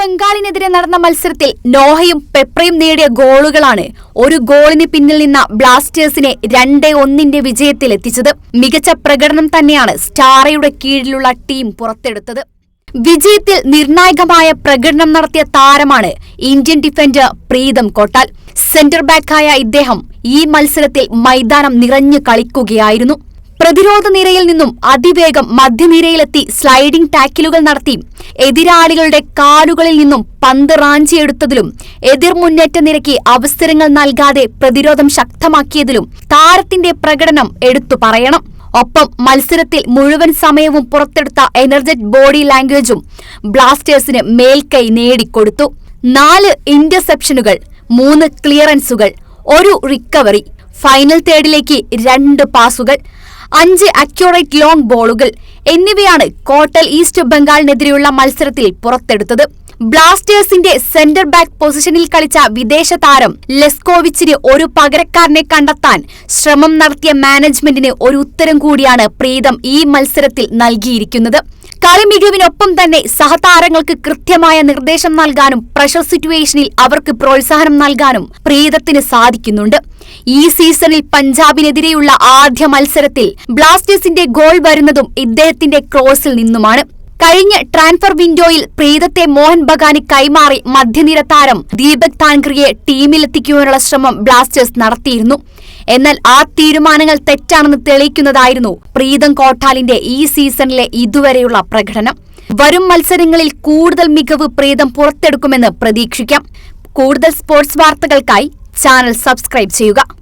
ബംഗാളിനെതിരെ നടന്ന മത്സരത്തിൽ നോഹയും പെപ്രയും നേടിയ ഗോളുകളാണ് ഒരു ഗോളിന് പിന്നിൽ നിന്ന ബ്ലാസ്റ്റേഴ്സിനെ രണ്ട് ഒന്നിന്റെ വിജയത്തിലെത്തിച്ചത് മികച്ച പ്രകടനം തന്നെയാണ് സ്റ്റാറയുടെ കീഴിലുള്ള ടീം പുറത്തെടുത്തത്. വിജയത്തിൽ നിർണായകമായ പ്രകടനം നടത്തിയ താരമാണ് Indian defender Preetam Kotal. Centre ബാക്കായ ഇദ്ദേഹം ഈ മത്സരത്തിൽ മൈതാനം നിറഞ്ഞു കളിക്കുകയായിരുന്നു. പ്രതിരോധ നിരയിൽ നിന്നും അതിവേഗം മധ്യനിരയിലെത്തി സ്ലൈഡിംഗ് ടാക്കിലുകൾ നടത്തി. എതിരാളികളുടെ കാലുകളിൽ നിന്നും പന്ത് റാഞ്ചിയെടുത്തതിലും എതിർ മുന്നേറ്റ നിരക്ക് അവസരങ്ങൾ നൽകാതെ പ്രതിരോധം ശക്തമാക്കിയതിലും താരത്തിന്റെ പ്രകടനം എടുത്തു പറയണം. ഒപ്പം മത്സരത്തിൽ മുഴുവൻ സമയവും പുറത്തെടുത്ത എനർജറ്റ് ബോഡി ലാംഗ്വേജും ബ്ലാസ്റ്റേഴ്സിന് മേൽക്കൈ നേടിക്കൊടുത്തു. നാല് ഇന്റർസെപ്ഷനുകൾ മൂന്ന് ക്ലിയറൻസുകൾ ഒരു റിക്കവറി ഫൈനൽ തേർഡിലേക്ക് രണ്ട് പാസുകൾ അഞ്ച് അക്യൂറേറ്റ് ലോങ് ബോളുകൾ എന്നിവയാണ് കോട്ടൽ ഈസ്റ്റ് ബംഗാളിനെതിരെയുള്ള മത്സരത്തിൽ പുറത്തെടുത്തത്. ബ്ലാസ്റ്റേഴ്സിന്റെ സെന്റർ ബാക്ക് പൊസിഷനിൽ കളിച്ച വിദേശ താരം ലെസ്കോവിച്ചിന് ഒരു പകരക്കാരനെ കണ്ടെത്താൻ ശ്രമം നടത്തിയ മാനേജ്മെന്റിന് ഒരു ഉത്തരം കൂടിയാണ് പ്രീതം ഈ മത്സരത്തിൽ നൽകിയിരിക്കുന്നത്. കളി മികവിനൊപ്പം തന്നെ സഹതാരങ്ങൾക്ക് കൃത്യമായ നിർദ്ദേശം നൽകാനും പ്രഷർ സിറ്റുവേഷനിൽ അവർക്ക് പ്രോത്സാഹനം നൽകാനും പ്രീതത്തിന് സാധിക്കുന്നുണ്ട്. ഈ സീസണിൽ പഞ്ചാബിനെതിരെയുള്ള ആദ്യ മത്സരത്തിൽ ബ്ലാസ്റ്റേഴ്സിന്റെ ഗോൾ വരുന്നതും ഇദ്ദേഹത്തിന്റെ ക്രോസിൽ നിന്നുമാണ്. കഴിഞ്ഞ ട്രാൻസ്ഫർ വിൻഡോയിൽ പ്രീതത്തെ മോഹൻ ബഗാന് കൈമാറി മധ്യനിര താരം ദീപക് താൻക്രിയെ ടീമിലെത്തിക്കുവാനുള്ള ശ്രമം ബ്ലാസ്റ്റേഴ്സ് നടത്തിയിരുന്നു. എന്നാൽ ആ തീരുമാനങ്ങൾ തെറ്റാണെന്ന് തെളിയിക്കുന്നതായിരുന്നു പ്രീതം കോട്ടാലിന്റെ ഈ സീസണിലെ ഇതുവരെയുള്ള പ്രകടനം. വരും മത്സരങ്ങളിൽ കൂടുതൽ മികവ് പ്രീതം പുറത്തെടുക്കുമെന്ന് പ്രതീക്ഷിക്കാം. കൂടുതൽ സ്പോർട്സ് വാർത്തകൾക്കായി ചാനൽ സബ്സ്ക്രൈബ് ചെയ്യുക.